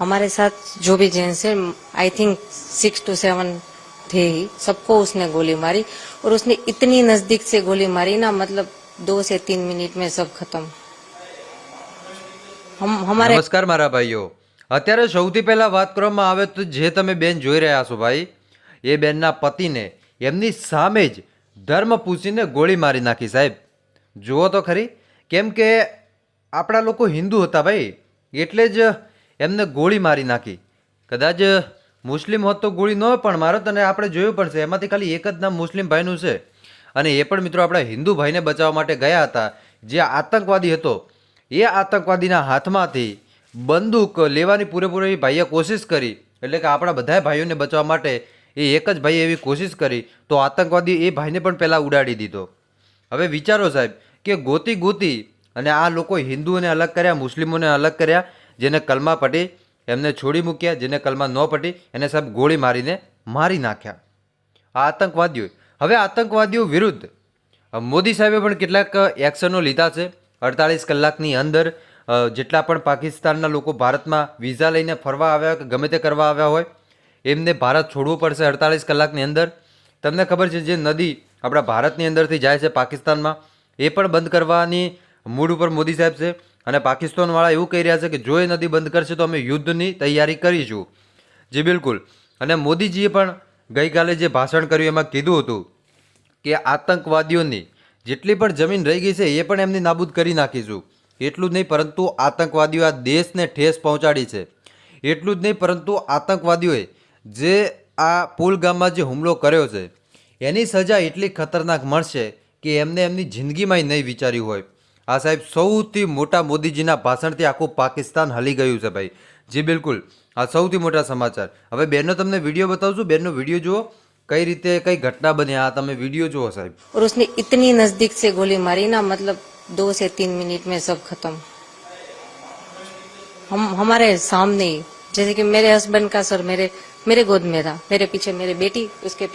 हमारे साथ जो भी जेंट्स है I think six two seven थे ही सबको उसने गोली मारी और उसने इतनी नजदीक से गोली मारी ना मतलब दो से तीन मिनट में सब खत्म हम हमारे નમસ્કાર મારા ભાઈઓ અત્યારે સૌથી પહેલા વાત કરવામાં આવે તો જે તમે બેન જોઈ રહ્યા છો ભાઈ એ બેનના પતિને એમની સામે જ ધર્મ પૂછીને ગોળી મારી નાખી સાહેબ જુઓ તો ખરી કેમ કે આપણા લોકો હિન્દુ હતા ભાઈ એટલે જ એમને ગોળી મારી નાખી. કદાચ મુસ્લિમ હોત તો ગોળી ન પણ મારો તને આપણે જોયું પણ છે, એમાંથી ખાલી એક જ નામ મુસ્લિમ ભાઈનું છે. અને એ પણ મિત્રો આપણા હિન્દુ ભાઈને બચાવવા માટે ગયા હતા. જે આતંકવાદી હતો. એ આતંકવાદીના હાથમાંથી બંદૂક લેવાની પૂરેપૂરી ભાઈએ કોશિશ કરી. એટલે કે આપણા બધા ભાઈઓને બચાવવા માટે એ એક જ ભાઈએ એવી કોશિશ કરી. તો આતંકવાદી એ ભાઈને પણ પહેલાં ઉડાડી દીધો. હવે વિચારો સાહેબ, કે ગોતી ગોતી અને આ લોકો હિન્દુઓને અલગ કર્યા, મુસ્લિમોને અલગ કર્યા જેને કલમા પટી, એમને છોડી મૂક્યા, જેને કલમા ન પટી, એને સાહેબ ગોળી મારીને મારી નાખ્યા. આ આતંકવાદીઓ હવે આતંકવાદીઓ વિરુદ્ધ મોદી સાહેબે પણ કેટલાક એક્શનો લીધા છે. અડતાલીસ કલાકની અંદર જેટલા પણ પાકિસ્તાનના લોકો ભારતમાં વિઝા લઈને ફરવા આવ્યા કે ગમે તે કરવા આવ્યા હોય, એમને ભારત છોડવું પડશે અડતાલીસ કલાકની અંદર. તમને ખબર છે જે નદી આપણા ભારતની અંદરથી જાય છે પાકિસ્તાનમાં, એ પણ બંધ કરવાની મૂડ ઉપર મોદી સાહેબ છે. અને પાકિસ્તાનવાળા એવું કહી રહ્યા છે કે જો એ નદી બંધ કરશે તો અમે યુદ્ધની તૈયારી કરીશું. જી, બિલકુલ. અને મોદીજીએ પણ ગઈકાલે જે ભાષણ કર્યું એમાં કીધું હતું કે આતંકવાદીઓની જેટલી પણ જમીન રહી ગઈ છે એ પણ એમની નાબૂદ કરી નાખીશું. એટલું જ નહીં, પરંતુ આતંકવાદીઓ આ દેશને ઠેસ પહોંચાડી છે. એટલું જ નહીં, પરંતુ આતંકવાદીઓએ જે આ પુલગામમાં જે હુમલો કર્યો છે, એની સજા એટલી ખતરનાક મળશે કે એમને એમની જિંદગીમાંય નહીં વિચાર્યું હોય. આ સાહેબ સૌથી મોટા મોદીજીના ભાષણથી આખું પાકિસ્તાન હલી ગયું છે ભાઈ જી બિલકુલ આ સૌથી મોટા સમાચાર હવે બેનનો તમને વિડીયો બતાવું છું બેનનો વિડીયો જુઓ કઈ રીતે કઈ ઘટના બની આ તમે વિડીયો જુઓ સાહેબ और उसने इतनी नजदीक से गोली मारी ना मतलब दो से तीन मिनट में सब खत्म हम हमारे सामने ही जैसे कि मेरे हस्बैंड का सर मेरे मेरे गोद में था मेरे पीछे मेरे बेटी उसके पीछे